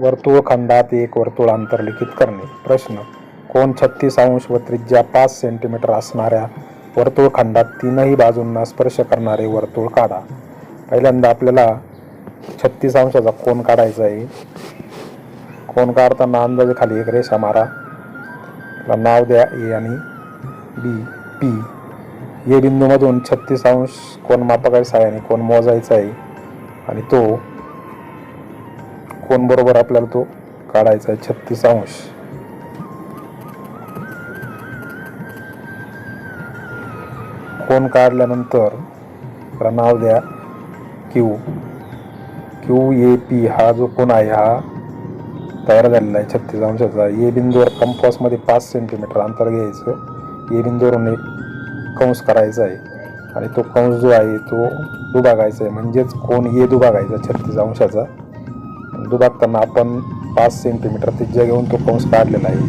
वर्तुळखंडात एक वर्तुळ अंतर्लिखित करणे. प्रश्न कोण छत्तीस अंश व त्रिज्या पाच सेंटीमीटर असणाऱ्या वर्तुळखंडात तीनही बाजूंना स्पर्श करणारे वर्तुळ काढा. पहिल्यांदा आपल्याला छत्तीस अंशाचा कोण काढायचा आहे. कोण काढताना अंदाजे खाली एक रेषा मारा. त्याला नाव द्या ए आणि बी पी ए बिंदूमधून छत्तीस अंश कोण मापकाच्या सहाय्याने कोण मोजायचा आहे. आणि तो कोण बरोबर आपल्याला तो काढायचा आहे? छत्तीस अंश. कोण काढल्यानंतर त्याला नाव द्या. क्यू. क्यू ए पी हा जो कोण आहे हा तयार झालेला आहे छत्तीस अंशाचा. ए बिंदूवर कंपासमध्ये पाच सेंटीमीटर अंतर घ्यायचं. ए बिंदूवरून एक कंस करायचा आहे. आणि तो कंस जो आहे तो दुभागायचा आहे. म्हणजेच कोण ए दुभागायचा छत्तीस अंशाचा. दुभागताना आपण पाच सेंटीमीटर त्रिज्या घेऊन तो कंस काढलेला आहे.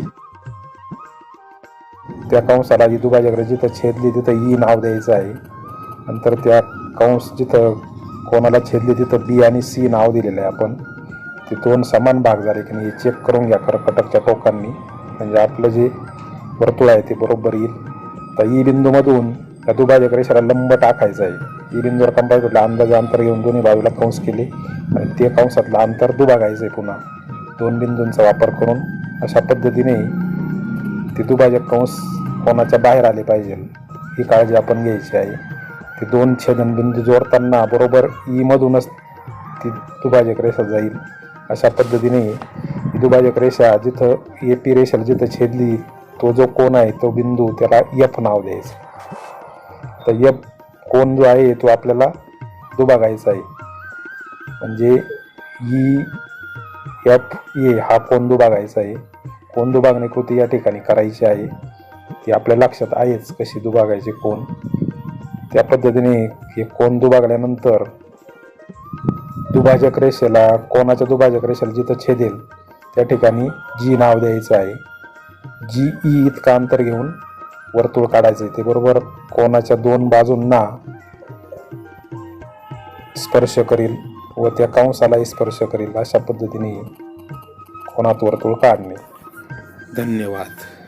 त्या कंसाला जी दुभाजकडे जिथं छेदली तिथं ई नाव द्यायचं आहे. नंतर त्या कंस जिथं कोणाला छेदली तिथं बी आणि सी नाव दिलेलं आहे आपण. ते दोन समान भाग झाले की नाही हे चेक करून घ्या कर्कटकच्या टोकांनी. म्हणजे आपलं जे वर्तुळ आहे ते बरोबर येईल. तर ई बिंदूमधून त्या दुभाजक रेषेला लंब टाकायचं आहे. ई बिंदूवर कंपास अंदाजे अंतर घेऊन दोन्ही बाजूला कंस केले. आणि ते कंसातलं अंतर दुभागायचं आहे पुन्हा. दोन बिंदूंचा वापर करून अशा पद्धतीने ते दुभाजक कंस कोणाच्या बाहेर आले पाहिजे ही काळजी आपण घ्यायची आहे. ते दोन छेदनबिंदू जोडताना बरोबर ईमधूनच ती दुभाजक रेषा जाईल. अशा पद्धतीने दुभाजक रेषा जिथं ए पी रेषा जिथं छेदली तो जो कोण आहे तो बिंदू त्याला यफ नाव द्यायचं. तर यफ कोण जो आहे तो आपल्याला दुभागायचा आहे. म्हणजे ई एफ ए हा कोंदू बागायचा आहे. कोण दुभागणी कृती या ठिकाणी करायची आहे. ती आपल्या लक्षात आहेच कशी दुभागायची कोण. त्या पद्धतीने हे कोण दुभागल्यानंतर दुभाजक रेषेला कोणाच्या दुभाजक रेषेला जिथं छेदेल त्या ठिकाणी जी नाव द्यायचं आहे. जी ई इतकं अंतर घेऊन वर्तुळ काढायचं आहे. ते बरोबर कोणाच्या दोन बाजूंना स्पर्श करील. व त्या कंसालाही स्पर्श करेल अशा पद्धतीने कोणात वर्तुळ काढणे. धन्यवाद.